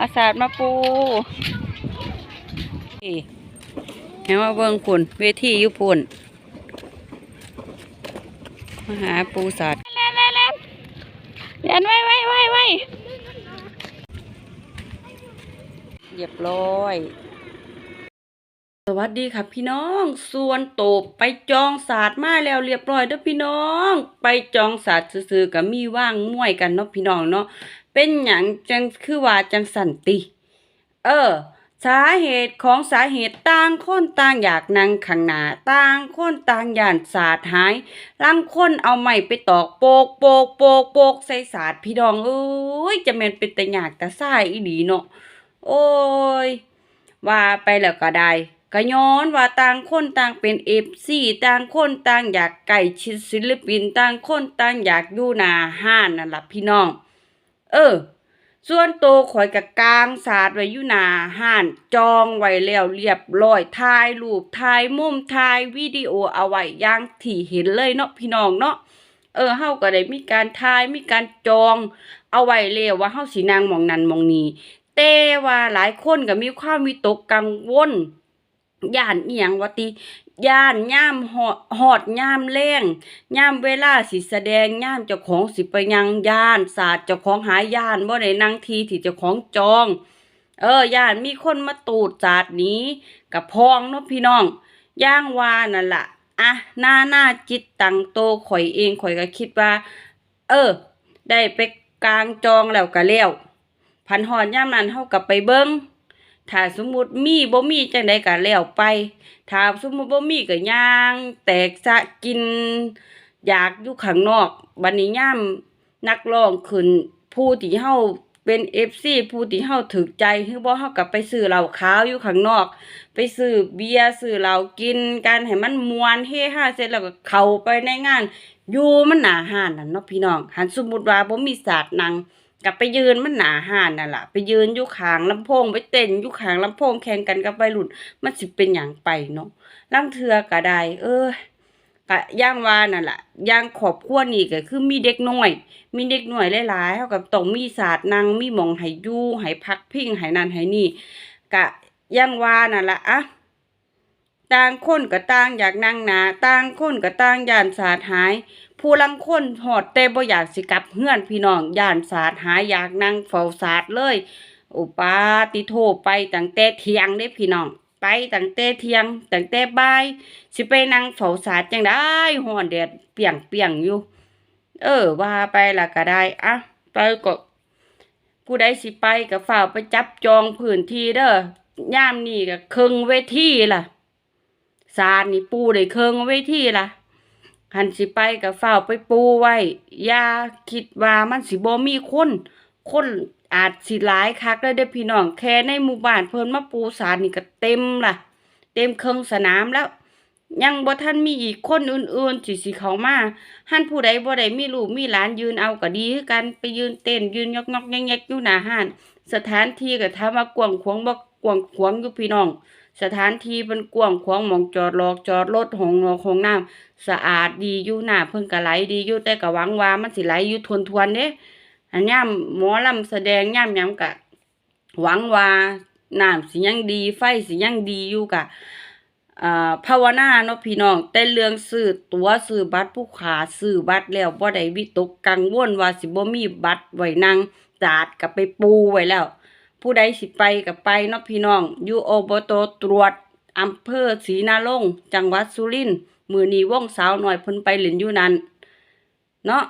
อาศาสตร์มาปูนี่เห็นว่าเบิ่งพุ่นเวทีอยู่พุ่นมาหาปูศาสตร์เล่นเล่นเล่นเล่นไว้ไว้ไว้ไว้เรียบร้อยสวัสดีครับพี่น้อง ส่วนโตบไปจองศาสตร์มาแล้วเรียบร้อยเด้อพี่น้อง ไปจองศาสตร์ซื่อๆกับมีว่างม่วยกันเนาะพี่น้องเนาะ เป็นหยังจังคือว่าจังสันติ เออ สาเหตุของสาเหตุต่างคนต่างอยากนั่งข้างหน้าต่างคนต่างย่านศาสตร์หายลางคนเอาไม้ไปตอกโปกโปกโปกโปกใส่ศาสตร์พี่น้องเอ้ยจะแม่นเป็นแต่ยากแต่ซ่ายอีหลีเนาะโอ้ยว่าไปแล้วก็ได้ก็ย้อนว่าต่างคนต่างเป็นเอฟซีต่างคนต่างอยากใกล้ชิดศิลปินต่างคนต่างอยากอยู่หนาห้านนั่นล่ะพี่น้อง เออ ส่วนโตข่อยกับกลางสาดไว้อยู่หนาห้านจองไว้แล้วเรียบร้อยถ่ายรูปถ่ายมุมถ่ายวิดีโอเอาไว้อย่างที่เห็นเลยเนาะพี่น้องเนาะเออเฮาก็ได้มีการถ่ายมีการจอง เอาไว้แล้วว่าเฮาสินางมองนั้นมองนี้แต่ว่าหลายคนก็มีความวิตกกังวล ย่านอียังวติย่านย่ามหอดหอดย่ามแรงย่ามเวลาสิแสดงย่ามเจ้าของสิไปยังย่านศาสตร์เจ้าของหาย่านบ่ได้นั่งทีที่เจ้าของจอง เออย่านมีคนมาตูดศาสตร์นี้กับพองเนาะพี่น้องย่างวานั่นล่ะอะหน้าหน้าจิตตังโตข่อยเองข่อยก็คิดว่า เออ ได้ไปกลางจองแล้วก็แล้วพันหอนย่ามนั้นเฮากับไปเบิ่ง ถ้าสมมุติมีบ่มีจังไดก็แล้วไปถ้าสมมุติบ่มีก็ย่าง แตกสะกิน อยากอยู่ข้างนอกบัดนี้ย่ามนักร้องขึ้นผู้ที่เฮาเป็น FC ผู้ที่เฮาถึกใจคือบ่เฮาก็ไปซื้อเหล้าขาวอยู่ข้างนอก ไปซื้อเบียร์ซื้อเหล้ากินกันให้มันมวนเฮฮาเสร็จแล้วก็เข้าไปในงาน อยู่มันหนาห้านนั่นเนาะพี่น้องหันสมมุติว่าบ่มีศาสตร์นาง กับไปยืนมันหนาห้านนั่นล่ะ ไปยืนอยู่ขางลำโพงไปเต้นอยู่ขางลำโพงแข่งกันกับวัยรุ่นมันสิเป็นหยังไปเนาะลางเทือก็ได้ เออก็ย่างว่านั่นล่ะย่างขอบครัวนี่ก็คือมีเด็กน้อย มีเด็กน้อยหลายๆเฮากับต้องมีศาสตร์นางมีมองให้อยู่ให้พักพิงให้นั่นให้นี่ก็ย่างว่านั่นล่ะอะ ต่างคนก็ต่างอยากนั่งหนาต่างคนก็ต่างย่านสาดหาย ผู้ลังคนหอดแต่บ่อยากสิกลับเฮือนพี่น้องย่านสาดหายอยากนั่งเฝ้าสาดเลยโอปาติโทไปตั้งแต่เที่ยงเด้พี่น้องไปตั้งแต่เที่ยงตั้งแต่บ่ายสิไปนั่งเฝ้าสาดจังได้ฮ้อนแดดเปียงเปียงอยู่ เออว่าไปล่ะก็ได้อะไปก็ผู้ใดสิไปก็ฝ้าไปจับจองพื้นที่เด้อย่ามนี่ก็ครึ่งเวทีล่ะ สารนี่ปูได้เคิงเอาไว้ที่ละหันสิไปกับเฝ้าไปปูไว้อย่าคิดว่ามันสิบ่มีคน คนอาจสิหลายคักเลยเด้พี่น้องแค่ในหมู่บ้านเพิ่นมาปูสารนี่ก็เต็มล่ะเต็มเครื่องสนามแล้ว ยังบ่ทันมีอีกคนอื่นๆสิสิเขามาหันผู้ใดบ่ได้มีลูกมีหลานยืนเอาก็ดีคือกันไปยืนเต้นยืนยอกแยกๆอยู่หน้าห้านสถานที่ก็ถามว่ากวงขวงบ่กวงขวงอยู่พี่น้อง สถานที่เป็นกว้างขวางหมองจอดรอกจอดรถหองนอกหองน้ำสะอาดดีอยู่หน้าเพิ่นก็ไหลดีอยู่แต่ก็หวังว่ามันสิไหลอยู่ทวนๆเด้อันย่ามหมอลำแสดงย่ามยังก็หวังว่าน้ำสิยังดีไฟสิยังดีอยู่กะอ่าภาวนาเนาะพี่น้อง แต่เรื่องซื้อตั๋วซื้อบัตรผู้ขาซื้อบัตรแล้วบ่ได้วิตกกังวลว่าสิบ่มีบัตรไว้นั่งจาดก็ไปปูไว้แล้ว ผู้ใดสิไปกับไปเนาะพี่น้องอยู่อบตตรวจอำเภอศรีนาลงจังหวัดสุรินทร์มือนีว่องสาวหน่อยเพิ่นไปเล่นอยู่นั้นเนาะ